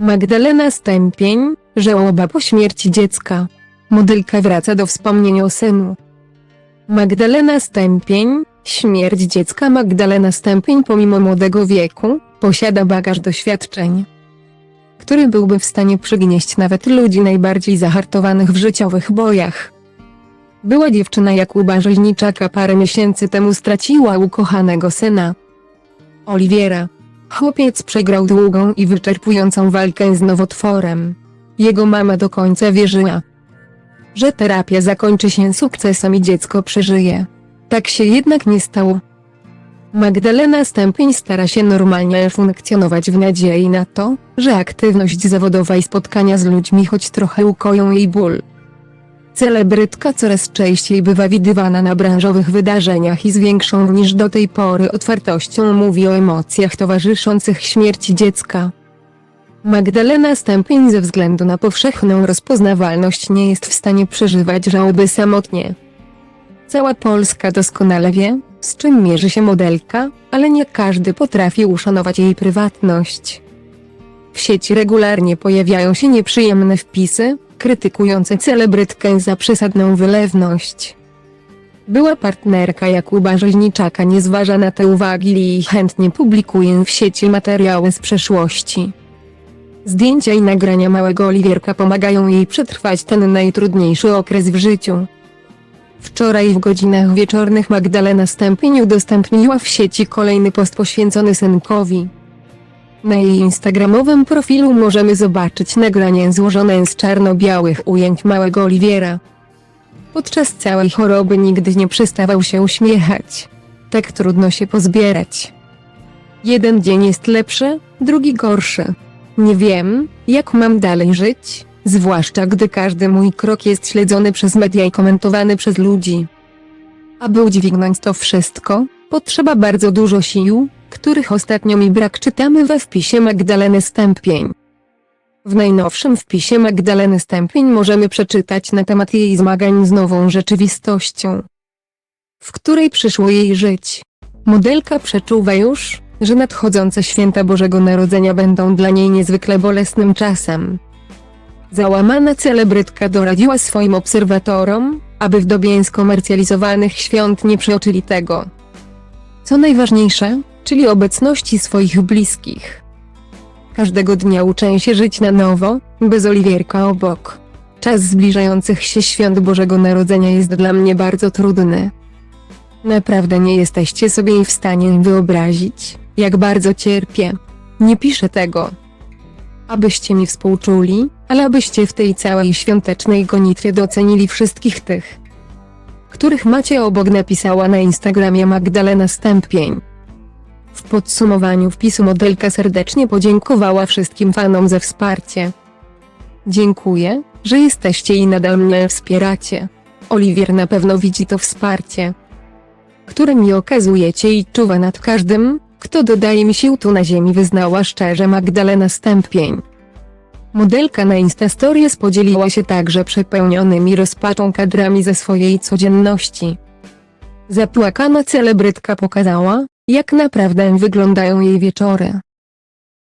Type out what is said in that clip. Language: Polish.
Magdalena Stępień, żałoba po śmierci dziecka. Modelka wraca do wspomnień o synu. Magdalena Stępień, śmierć dziecka Magdalena Stępień pomimo młodego wieku, posiada bagaż doświadczeń, który byłby w stanie przygnieść nawet ludzi najbardziej zahartowanych w życiowych bojach. Była dziewczyna Jakuba Rzeźniczaka parę miesięcy temu straciła ukochanego syna. Oliwiera. Chłopiec przegrał długą i wyczerpującą walkę z nowotworem. Jego mama do końca wierzyła, że terapia zakończy się sukcesem i dziecko przeżyje. Tak się jednak nie stało. Magdalena Stępień stara się normalnie funkcjonować w nadziei na to, że aktywność zawodowa i spotkania z ludźmi choć trochę ukoją jej ból. Celebrytka coraz częściej bywa widywana na branżowych wydarzeniach i z większą niż do tej pory otwartością mówi o emocjach towarzyszących śmierci dziecka. Magdalena Stępień ze względu na powszechną rozpoznawalność nie jest w stanie przeżywać żałoby samotnie. Cała Polska doskonale wie, z czym mierzy się modelka, ale nie każdy potrafi uszanować jej prywatność. W sieci regularnie pojawiają się nieprzyjemne wpisy, krytykujące celebrytkę za przesadną wylewność. Była partnerka Jakuba Rzeźniczaka nie zważa na te uwagi i chętnie publikuje w sieci materiały z przeszłości. Zdjęcia i nagrania małego Oliwierka pomagają jej przetrwać ten najtrudniejszy okres w życiu. Wczoraj w godzinach wieczornych Magdalena Stępień udostępniła w sieci kolejny post poświęcony synkowi. Na jej instagramowym profilu możemy zobaczyć nagranie złożone z czarno-białych ujęć małego Oliwiera. Podczas całej choroby nigdy nie przestawał się uśmiechać. Tak trudno się pozbierać. Jeden dzień jest lepszy, drugi gorszy. Nie wiem, jak mam dalej żyć, zwłaszcza gdy każdy mój krok jest śledzony przez media i komentowany przez ludzi. Aby udźwignąć to wszystko, potrzeba bardzo dużo sił, których ostatnio mi brak czytamy we wpisie Magdaleny Stępień. W najnowszym wpisie Magdaleny Stępień możemy przeczytać na temat jej zmagań z nową rzeczywistością, w której przyszło jej żyć. Modelka przeczuwa już, że nadchodzące święta Bożego Narodzenia będą dla niej niezwykle bolesnym czasem. Załamana celebrytka doradziła swoim obserwatorom, aby w dobie skomercjalizowanych świąt nie przeoczyli tego. Co najważniejsze, czyli obecności swoich bliskich. Każdego dnia uczę się żyć na nowo, bez Oliwierka obok. Czas zbliżających się świąt Bożego Narodzenia jest dla mnie bardzo trudny. Naprawdę nie jesteście sobie w stanie wyobrazić, jak bardzo cierpię. Nie piszę tego, abyście mi współczuli, ale abyście w tej całej świątecznej gonitwie docenili wszystkich tych, których macie obok napisała na Instagramie Magdalena Stępień. W podsumowaniu wpisu modelka serdecznie podziękowała wszystkim fanom za wsparcie. Dziękuję, że jesteście i nadal mnie wspieracie. Oliwier na pewno widzi to wsparcie, które mi okazujecie i czuwa nad każdym, kto dodaje mi sił tu na ziemi wyznała szczerze Magdalena Stępień. Modelka na Instastories podzieliła się także przepełnionymi rozpaczą kadrami ze swojej codzienności. Zapłakana celebrytka pokazała, jak naprawdę wyglądają jej wieczory.